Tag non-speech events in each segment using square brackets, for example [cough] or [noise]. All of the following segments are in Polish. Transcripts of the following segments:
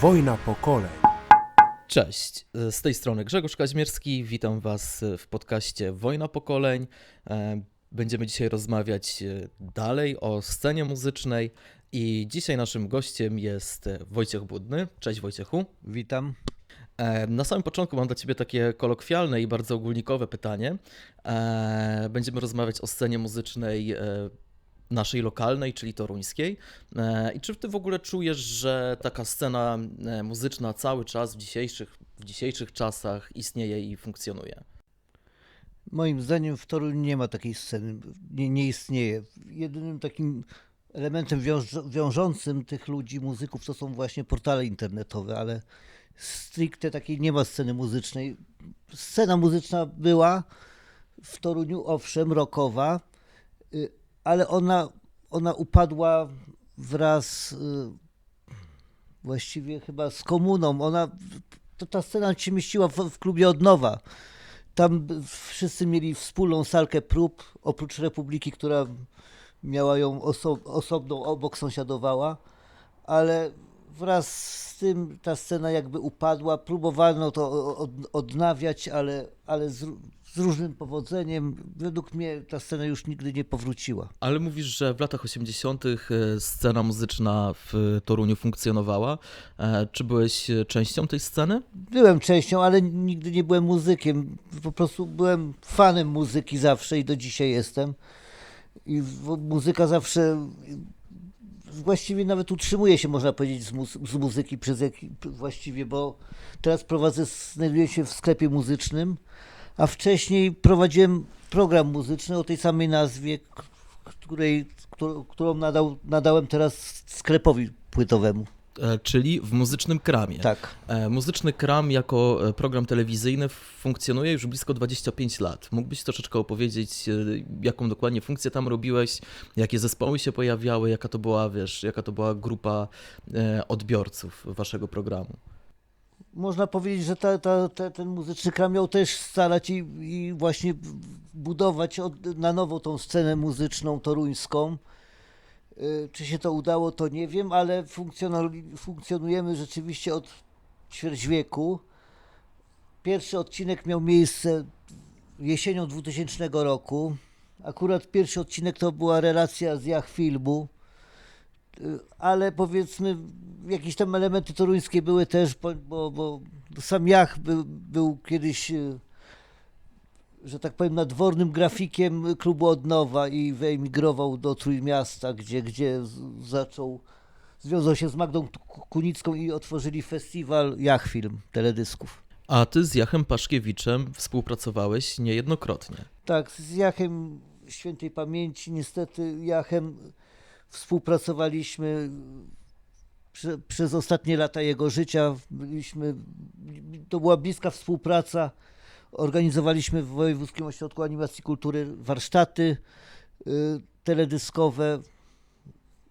Wojna pokoleń. Cześć, z tej strony Grzegorz Kaźmierski, witam Was w podcaście Wojna Pokoleń. E, Będziemy dzisiaj rozmawiać e, dalej o scenie muzycznej i dzisiaj naszym gościem jest Wojciech Budny. Cześć Wojciechu. Witam. E, Na samym początku mam dla Ciebie takie kolokwialne i bardzo ogólnikowe pytanie. Będziemy rozmawiać o scenie muzycznej naszej lokalnej, czyli toruńskiej. E, I czy Ty w ogóle czujesz, że taka scena e, muzyczna cały czas w dzisiejszych, w dzisiejszych czasach istnieje i funkcjonuje? Moim zdaniem w Toruniu nie ma takiej sceny, nie, nie istnieje. Jedynym takim elementem wiąż, wiążącym tych ludzi, muzyków, to są właśnie portale internetowe, ale stricte takiej nie ma sceny muzycznej. Scena muzyczna była w Toruniu, owszem, rockowa, y, ale ona, ona upadła wraz y, właściwie chyba z komuną. Ona, to ta scena się mieściła w, w klubie Odnowa. Tam b- wszyscy mieli wspólną salkę prób, oprócz Republiki, która miała ją oso- osobną, obok sąsiadowała, ale wraz z tym ta scena jakby upadła. Próbowano to odnawiać, ale, ale z, z różnym powodzeniem. Według mnie ta scena już nigdy nie powróciła. Ale mówisz, że w latach 80. e, scena muzyczna w Toruniu funkcjonowała. E, Czy byłeś e, częścią tej sceny? Byłem częścią, ale nigdy nie byłem muzykiem. Po prostu byłem fanem muzyki zawsze i do dzisiaj jestem. I muzyka zawsze właściwie nawet utrzymuje się, można powiedzieć, z, z muzyki przez jaki, właściwie, bo teraz prowadzę, znajduję się w sklepie muzycznym, a wcześniej prowadziłem program muzyczny o tej samej nazwie, której, którą nadał, nadałem teraz sklepowi płytowemu. E, Czyli w muzycznym kramie. Tak. E, Muzyczny Kram jako e, program telewizyjny funkcjonuje już blisko 25 lat. Mógłbyś troszeczkę opowiedzieć, jaką dokładnie funkcję tam robiłeś, jakie zespoły się pojawiały, jaka to była, wiesz, jaka to była grupa odbiorców waszego programu? Można powiedzieć, że ta, ta, ta, ten muzyczny kram miał też starać i, i właśnie budować od, na nowo tą scenę muzyczną toruńską. Y, Czy się to udało, to nie wiem, ale funkcjonu- funkcjonujemy rzeczywiście od ćwierć wieku. Pierwszy odcinek miał miejsce jesienią 2000 roku. Akurat pierwszy odcinek to była relacja z Jach Filmu, Y, ale powiedzmy jakieś tam elementy toruńskie były też, bo, bo, bo sam Jach był, był kiedyś, y, że tak powiem, nadwornym grafikiem klubu Odnowa i wyemigrował do Trójmiasta, gdzie, gdzie zaczął, związał się z Magdą Ku- Kunicką i otworzyli festiwal Jach Film teledysków. A ty z Jachem Paszkiewiczem współpracowałeś niejednokrotnie. Tak, z Jachem świętej pamięci, niestety Jachem współpracowaliśmy prze, przez ostatnie lata jego życia. Byliśmy, to była bliska współpraca. Organizowaliśmy w Wojewódzkim Ośrodku Animacji Kultury warsztaty y, teledyskowe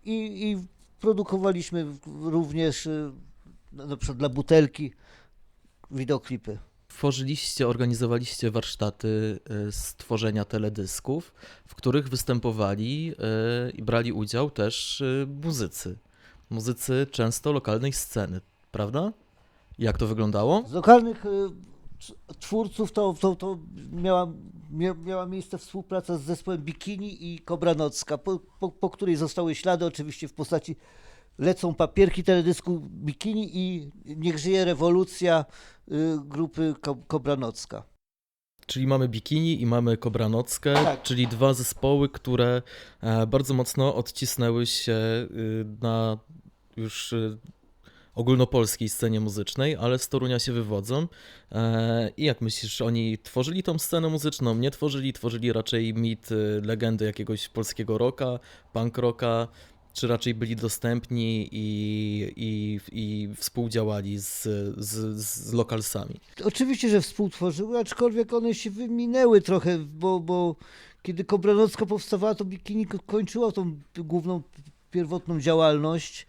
i, i produkowaliśmy również y, na przykład dla butelki wideoklipy. Tworzyliście, organizowaliście warsztaty stworzenia teledysków, w których występowali i brali udział też muzycy. Muzycy często lokalnej sceny, prawda? Jak to wyglądało? Z lokalnych y, twórców to, to, to miała, mia, miała miejsce współpraca z zespołem Bikini i Kobra Nocka, po, po, po której zostały ślady oczywiście w postaci Lecą papierki teledysku Bikini i Niech żyje rewolucja y, grupy Ko, Kobra Nocka. Czyli mamy Bikini i mamy Kobranockę, Tak. czyli dwa zespoły, które e, bardzo mocno odcisnęły się y, na już y, ogólnopolskiej scenie muzycznej, ale z Torunia się wywodzą. E, I jak myślisz, oni tworzyli tą scenę muzyczną? Nie tworzyli, tworzyli raczej mit, y, legendy jakiegoś polskiego rocka, punk rocka, czy raczej byli dostępni i, i, i współdziałali z, z, z lokalsami? Oczywiście, że współtworzyły, aczkolwiek one się wyminęły trochę, bo, bo kiedy Kobra Nocka powstawała, to Bikini ko- kończyła tą główną, pierwotną działalność.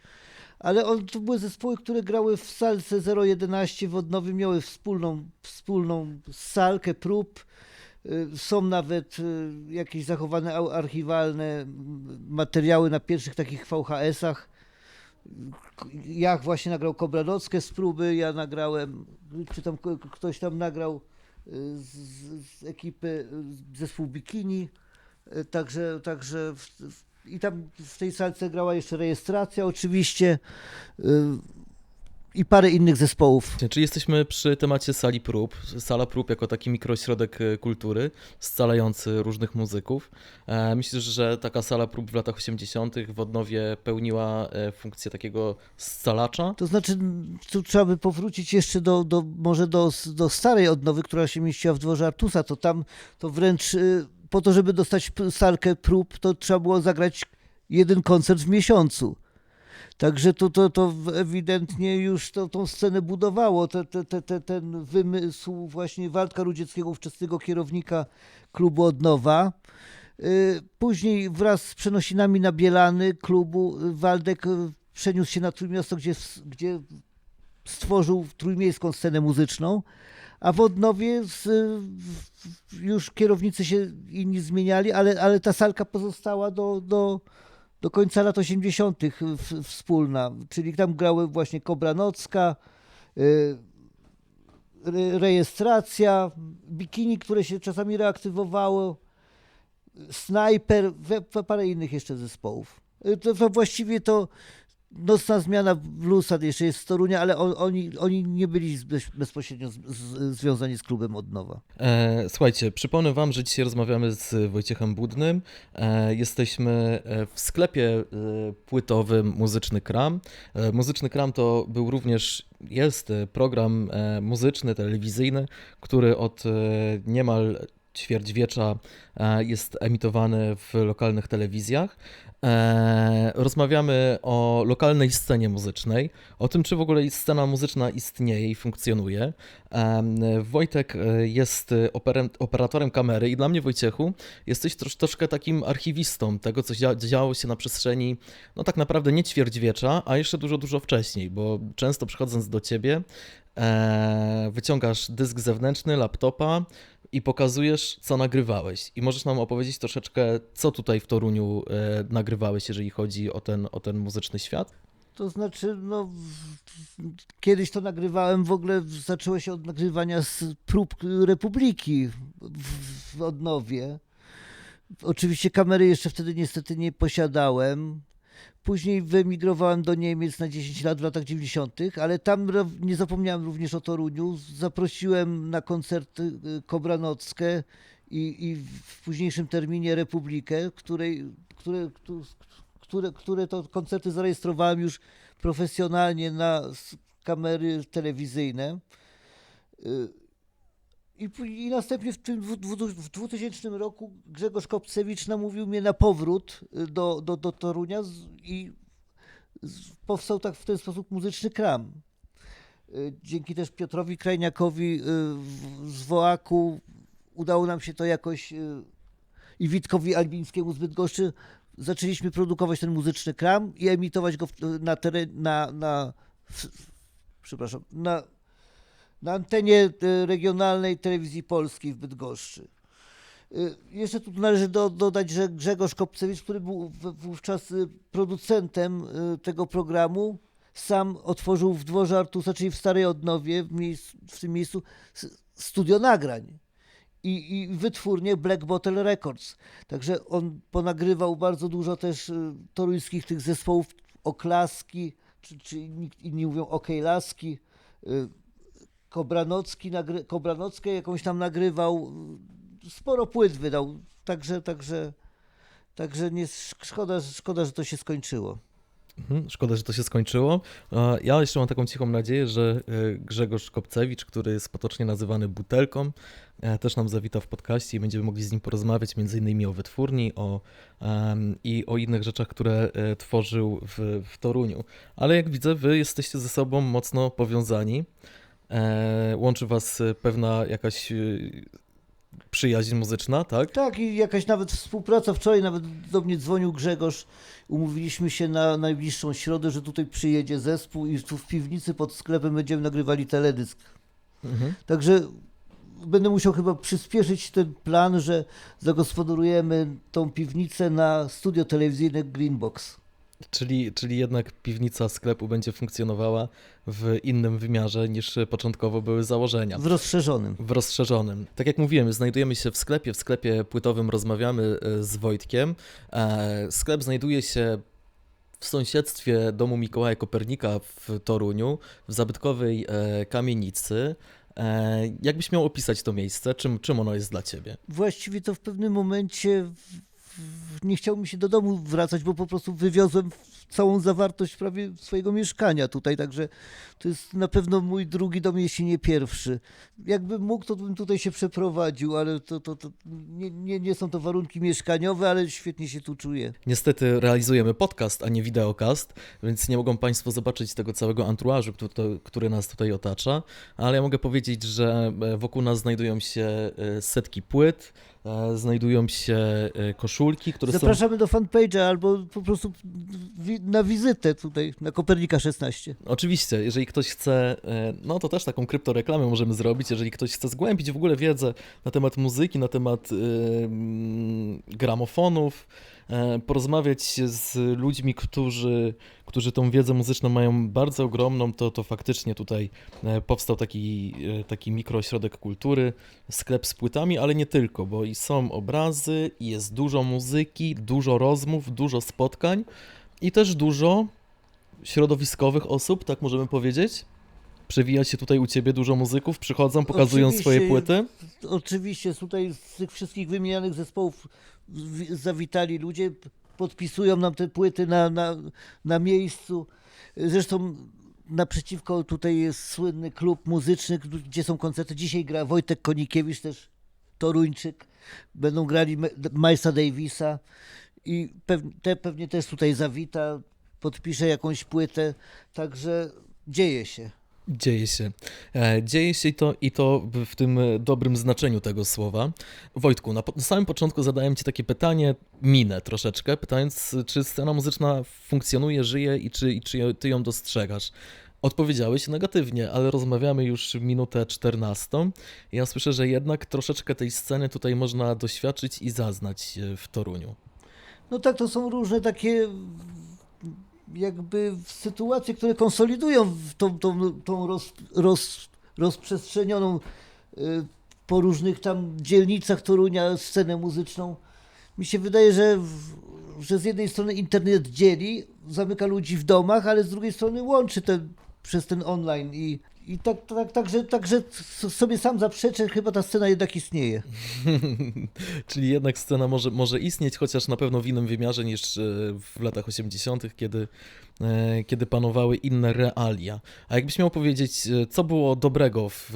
Ale on, to były zespoły, które grały w salce 011 w Odnowie, miały wspólną, wspólną salkę prób. Y, Są nawet y, jakieś zachowane archiwalne mm, materiały na pierwszych takich VHS-ach. K- Jach właśnie nagrał Kobranockę z próby, ja nagrałem, czy tam ktoś tam nagrał y, z, z- ekipy zespół Bikini, także, także w, w, i tam w tej salce grała jeszcze rejestracja oczywiście y, i parę innych zespołów. Czyli jesteśmy przy temacie sali prób. Sala prób jako taki mikrośrodek e, kultury, scalający różnych muzyków. E, Myślę, że taka sala prób w latach 80. w Odnowie pełniła e, funkcję takiego scalacza. To znaczy, tu trzeba by powrócić jeszcze do, do może do, do starej odnowy, która się mieściła w dworze Artusa, to tam to wręcz y, po to, żeby dostać salkę prób, to trzeba było zagrać jeden koncert w miesiącu. Także to, to, to ewidentnie już to, tą scenę budowało. Te, te, te, te, ten wymysł właśnie Waldka Rudzieckiego, ówczesnego kierownika klubu Odnowa. Y, Później wraz z przenosinami na Bielany klubu y, Waldek y, przeniósł się na Trójmiasto, gdzie, gdzie stworzył trójmiejską scenę muzyczną, a w Odnowie z, w- już kierownicy się inni zmieniali, ale, ale ta salka pozostała do, do, do końca lat 80. w- wspólna, czyli tam grały właśnie Kobranocka, y, re- rejestracja, bikini, które się czasami reaktywowało, snajper, parę innych jeszcze zespołów. Y, To, to właściwie to nocna zmiana bluesa jeszcze jest z Torunia, ale on, oni, oni nie byli bez, bezpośrednio z, z, związani z klubem od nowa. E, Słuchajcie, przypomnę Wam, że dzisiaj rozmawiamy z Wojciechem Budnym. E, Jesteśmy e, w sklepie e, płytowym Muzyczny Kram. E, Muzyczny Kram to był również, jest e, program muzyczny, telewizyjny, który od niemal ćwierćwiecza e, jest emitowany w lokalnych telewizjach. E, Rozmawiamy o lokalnej scenie muzycznej, o tym, czy w ogóle scena muzyczna istnieje i funkcjonuje. Em, Wojtek e, jest e, operatorem kamery i dla mnie, Wojciechu, jesteś trosz, troszkę takim archiwistą tego, co dzia, działo się na przestrzeni, no tak naprawdę nie ćwierćwiecza, a jeszcze dużo, dużo wcześniej, bo często przychodząc do ciebie, e, wyciągasz dysk zewnętrzny, laptopa i pokazujesz, co nagrywałeś. I możesz nam opowiedzieć troszeczkę, co tutaj w Toruniu e, nagrywałeś, jeżeli chodzi o ten, o ten muzyczny świat? To znaczy, no, kiedyś to nagrywałem, w ogóle zaczęło się od nagrywania z prób Republiki w, w Odnowie. Oczywiście kamery jeszcze wtedy niestety nie posiadałem. Później wyemigrowałem do Niemiec na 10 lat w latach 90., ale tam nie zapomniałem również o Toruniu. Zaprosiłem na koncert y, Kobranockę i, i w późniejszym terminie Republikę, której, które, któ- które, które to koncerty zarejestrowałem już profesjonalnie na kamery telewizyjne. I, I następnie w, tym dwu- dwu- w 2000 roku Grzegorz Kopcewicz namówił mnie na powrót y, do, do, do Torunia z, i z, powstał tak w ten sposób muzyczny kram. Y, Dzięki też Piotrowi Krajniakowi y, w- z Woaku udało nam się to jakoś i Witkowi Albińskiemu z Bydgoszczy zaczęliśmy produkować ten muzyczny kram i emitować go w- na teren, na, na w, przepraszam, na, na antenie e, regionalnej telewizji polskiej w Bydgoszczy. Y, Jeszcze tu należy do, dodać, że Grzegorz Kopcewicz, który był wówczas y, producentem tego programu, sam otworzył w dworze Artusa, czyli w Starej Odnowie, w, miejsc, w tym miejscu, studio nagrań i, i wytwórnię Black Bottle Records. Także on ponagrywał bardzo dużo też toruńskich tych zespołów, oklaski, czy, czy inni, mówią okejlaski, Kobranocki, nagry, Kobranockę jakąś tam nagrywał, sporo płyt wydał, także, także, także nie, szkoda, szkoda, że to się skończyło. Mhm, Szkoda, że to się skończyło. Ja jeszcze mam taką cichą nadzieję, że e, Grzegorz Kopcewicz, który jest potocznie nazywany Butelką, e, też nam zawita w podcaście i będziemy mogli z nim porozmawiać między innymi o wytwórni o, i o innych rzeczach, które e, tworzył w, w Toruniu. Ale jak widzę, wy jesteście ze sobą mocno powiązani. E, Łączy was e, pewna jakaś e, przyjaźń muzyczna, tak? Tak, i jakaś nawet współpraca. Wczoraj nawet do mnie dzwonił Grzegorz. Umówiliśmy się na najbliższą środę, że tutaj przyjedzie zespół i tu w piwnicy pod sklepem będziemy nagrywali teledysk. Mhm. Także będę musiał chyba przyspieszyć ten plan, że zagospodarujemy tą piwnicę na studio telewizyjne Greenbox. Czyli, czyli jednak piwnica sklepu będzie funkcjonowała w innym wymiarze niż początkowo były założenia. W rozszerzonym. W rozszerzonym. Tak jak mówiłem, znajdujemy się w sklepie. W sklepie płytowym rozmawiamy e, z Wojtkiem. E, Sklep znajduje się w sąsiedztwie domu Mikołaja Kopernika w Toruniu, w zabytkowej e, kamienicy. Jakbyś miał opisać to miejsce? Czym, czym ono jest dla ciebie? Właściwie to w pewnym momencie nie chciało mi się do domu wracać, bo po prostu wywiozłem całą zawartość prawie swojego mieszkania tutaj, także to jest na pewno mój drugi dom, jeśli nie pierwszy. Jakbym mógł, to bym tutaj się przeprowadził, ale to, to, to nie, nie, nie są to warunki mieszkaniowe, ale świetnie się tu czuję. Niestety realizujemy podcast, a nie wideokast, więc nie mogą Państwo zobaczyć tego całego anturażu, który, który nas tutaj otacza, ale ja mogę powiedzieć, że e, wokół nas znajdują się e, setki płyt, e, znajdują się koszulki, które są... Zapraszamy do fanpage'a albo po prostu na wizytę tutaj na Kopernika 16. Oczywiście, jeżeli ktoś chce, e, no to też taką kryptoreklamę możemy zrobić, jeżeli ktoś chce zgłębić w ogóle wiedzę na temat muzyki, na temat mm, gramofonów, e, porozmawiać z ludźmi, którzy, którzy tą wiedzę muzyczną mają bardzo ogromną, to, to faktycznie tutaj powstał taki, taki mikroośrodek kultury, sklep z płytami, ale nie tylko, bo i są obrazy, i jest dużo muzyki, dużo rozmów, dużo spotkań i też dużo środowiskowych osób, tak możemy powiedzieć? Przewija się tutaj u ciebie dużo muzyków, przychodzą, pokazują Oczywiście. swoje płyty. Oczywiście tutaj z tych wszystkich wymienianych zespołów zawitali ludzie, podpisują nam te płyty na, na, na miejscu. Zresztą naprzeciwko tutaj jest słynny klub muzyczny, gdzie są koncerty. Dzisiaj gra Wojtek Konikiewicz, też Toruńczyk. Będą grali Milesa Davisa i pew- te, pewnie też tutaj zawita, podpisze jakąś płytę. Także dzieje się. Dzieje się. E, Dzieje się to, i to w- tym dobrym znaczeniu tego słowa. Wojtku, na samym początku zadałem Ci takie pytanie, minę troszeczkę, pytając, czy scena muzyczna funkcjonuje, żyje i czy, i czy Ty ją dostrzegasz. Odpowiedziałeś negatywnie, ale rozmawiamy już minutę 14. Ja słyszę, że jednak troszeczkę tej sceny tutaj można doświadczyć i zaznać e, w Toruniu. No tak, to są różne takie jakby sytuacje, które konsolidują tą, tą, tą roz, roz, rozprzestrzenioną y, po różnych tam dzielnicach Torunia scenę muzyczną. Mi się wydaje, że, że z jednej strony internet dzieli, zamyka ludzi w domach, ale z drugiej strony łączy ten, przez ten online i, i tak, tak, także, sobie sam zaprzeczę, chyba ta scena jednak istnieje. [laughs] Czyli jednak scena może, może istnieć, chociaż na pewno w innym wymiarze niż e, w latach 80., kiedy, e, kiedy panowały inne realia. A jakbyś miał powiedzieć, e, co było dobrego w,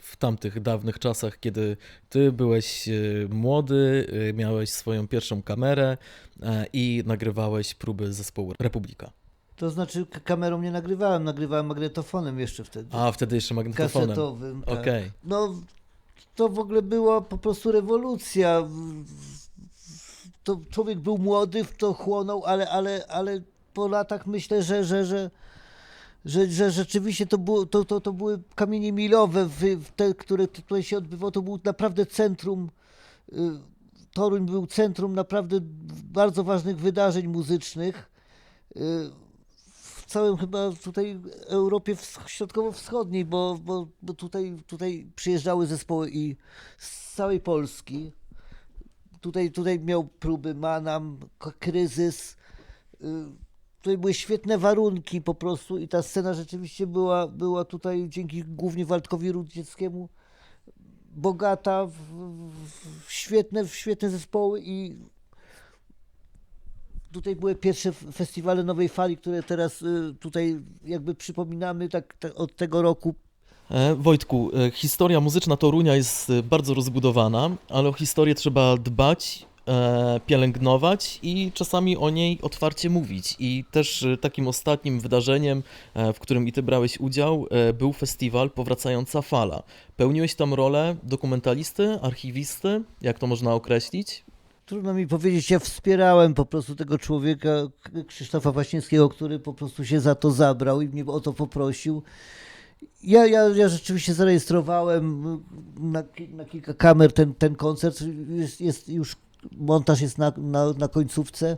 w tamtych dawnych czasach, kiedy ty byłeś młody, miałeś swoją pierwszą kamerę i nagrywałeś próby zespołu Republika. To znaczy kamerą nie nagrywałem, nagrywałem magnetofonem jeszcze wtedy. A, wtedy jeszcze magnetofonem. kasetowym. Tak. Okej. No, to w ogóle była po prostu rewolucja. To człowiek był młody, w to chłonął, ale, ale, ale po latach myślę, że, że, że, że, że rzeczywiście to, było, to, to, to były kamienie milowe, te, które tutaj się odbywało. To był naprawdę centrum. y, Toruń był centrum naprawdę bardzo ważnych wydarzeń muzycznych. Całym chyba tutaj Europie wsch- środkowo-wschodniej, bo, bo, bo tutaj, tutaj przyjeżdżały zespoły i z całej Polski. Tutaj, tutaj miał próby Manam, Kryzys. Y, Tutaj były świetne warunki po prostu i ta scena rzeczywiście była, była tutaj dzięki głównie Waldkowi Rudzieckiemu bogata w, w, w świetne, w świetne zespoły i tutaj były pierwsze festiwale Nowej Fali, które teraz y, tutaj jakby przypominamy tak, od tego roku. E, Wojtku, e, historia muzyczna Torunia jest e, bardzo rozbudowana, ale o historię trzeba dbać, pielęgnować i czasami o niej otwarcie mówić. I też takim ostatnim wydarzeniem, w którym i ty brałeś udział, był festiwal Powracająca Fala. Pełniłeś tam rolę dokumentalisty, archiwisty, jak to można określić? Trudno mi powiedzieć, ja wspierałem po prostu tego człowieka, Krzysztofa Waśniewskiego, który po prostu się za to zabrał i mnie o to poprosił. Ja, ja, ja rzeczywiście zarejestrowałem na, ki- na kilka kamer ten, ten koncert. Jest, jest już montaż jest na, na, na końcówce.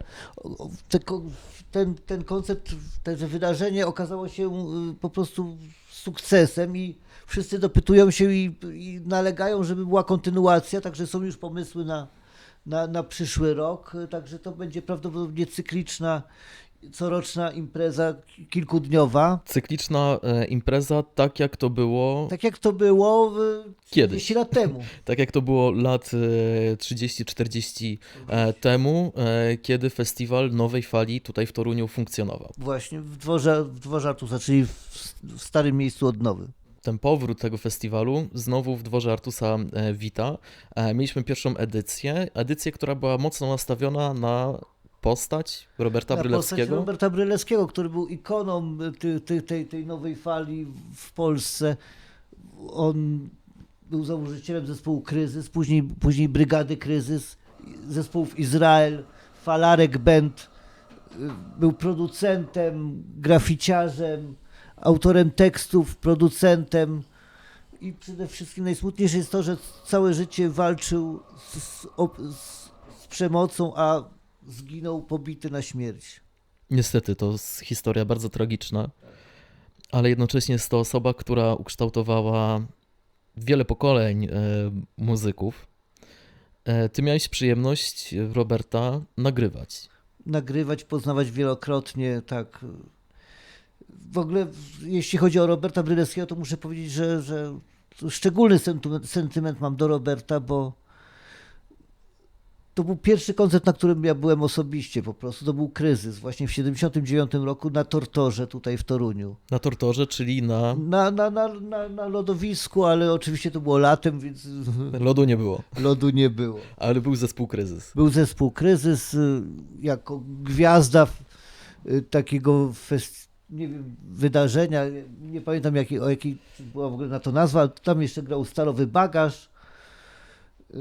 Ten, ten koncept, te że wydarzenie okazało się y, po prostu sukcesem i wszyscy dopytują się i, i nalegają, żeby była kontynuacja, także są już pomysły na, na, na przyszły rok, także to będzie prawdopodobnie cykliczna, coroczna impreza ki- kilkudniowa. Cykliczna e, impreza, tak jak to było, Tak jak to było y, Kiedyś. 30 lat temu. [laughs] tak jak to było lat e, 30-40 e, temu, e, kiedy festiwal Nowej Fali tutaj w Toruniu funkcjonował. Właśnie w dworze, w dworze Artusa, czyli w, w starym miejscu odnowy. Ten powrót tego festiwalu znowu w dworze Artusa e, Wita. E, Mieliśmy pierwszą edycję, edycję, która była mocno nastawiona na postać Roberta Na postać Brylewskiego. Roberta Brylewskiego, który był ikoną ty, ty, tej, tej nowej fali w Polsce. On był założycielem zespołu Kryzys, później, później Brygady Kryzys, zespołów Izrael, Falarek Band. Był producentem, graficiarzem, autorem tekstów, producentem. I przede wszystkim najsmutniejsze jest to, że całe życie walczył z, z, z, z przemocą, a zginął pobity na śmierć. Niestety, to jest historia bardzo tragiczna, ale jednocześnie jest to osoba, która ukształtowała wiele pokoleń e, muzyków. E, Ty miałeś przyjemność Roberta nagrywać. Nagrywać, poznawać wielokrotnie, tak. W ogóle, jeśli chodzi o Roberta Brylewskiego, to muszę powiedzieć, że, że szczególny sentyment, sentyment mam do Roberta, bo to był pierwszy koncert, na którym ja byłem osobiście po prostu. To był kryzys właśnie w 79 roku na Tortorze tutaj w Toruniu. Na Tortorze, czyli na... Na, na, na, na, na lodowisku, ale oczywiście to było latem, więc [laughs] Lodu nie było, lodu nie było. ale był zespół Kryzys. Był zespół Kryzys y, jako gwiazda y, takiego fest, nie wiem, wydarzenia. Nie pamiętam jaki, o jakiej była w ogóle na to nazwa. Tam jeszcze grał Stalowy Bagaż, y,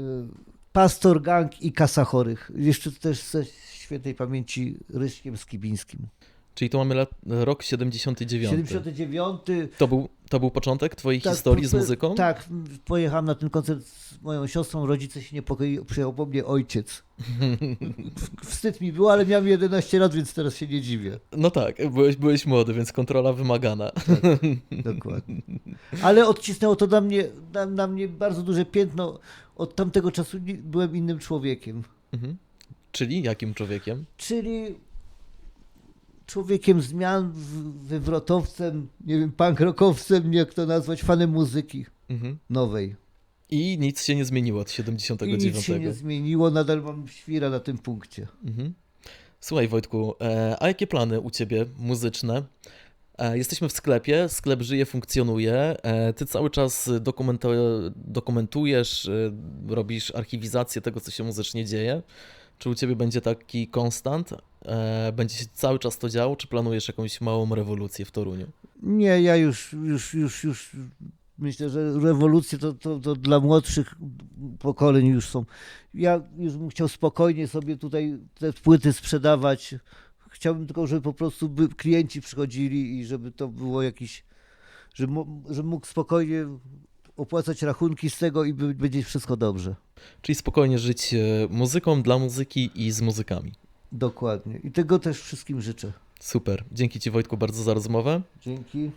Pastor Gang i Kasa Chorych. Jeszcze też ze świętej pamięci Ryśkiem Skibińskim. Czyli to mamy lat, rok 79. 79. To był, to był początek twojej Tak, historii z muzyką? Tak, pojechałem na ten koncert z moją siostrą, rodzice się niepokoili, przyjechał po mnie ojciec. [laughs] Wstyd mi było, ale miałem 11 lat, więc teraz się nie dziwię. No tak, byłeś, byłeś młody, więc kontrola wymagana. Dokładnie. Ale odcisnęło to na mnie, na, na mnie bardzo duże piętno. Od tamtego czasu byłem innym człowiekiem. Mhm. Czyli jakim człowiekiem? Czyli człowiekiem zmian, wywrotowcem, nie wiem, nie jak to nazwać, fanem muzyki Mhm. nowej. I nic się nie zmieniło od I 79. nic się nie zmieniło, nadal mam świra na tym punkcie. Mhm. Słuchaj Wojtku, e, a jakie plany u ciebie muzyczne? E, Jesteśmy w sklepie, sklep żyje, funkcjonuje. e, Ty cały czas dokumentu- dokumentujesz, robisz archiwizację tego, co się muzycznie dzieje. Czy u ciebie będzie taki konstant? E, Będzie się cały czas to działo, czy planujesz jakąś małą rewolucję w Toruniu? Nie, ja już, już, już, już myślę, że rewolucje to, to, to dla młodszych pokoleń już są. Ja już bym chciał spokojnie sobie tutaj te płyty sprzedawać. Chciałbym tylko, żeby po prostu by klienci przychodzili i żeby to było jakiś, żeby, żebym mógł spokojnie opłacać rachunki z tego i będzie wszystko dobrze. Czyli spokojnie żyć e, muzyką dla muzyki i z muzykami. Dokładnie. I tego też wszystkim życzę. Super. Dzięki Ci Wojtku bardzo za rozmowę. Dzięki.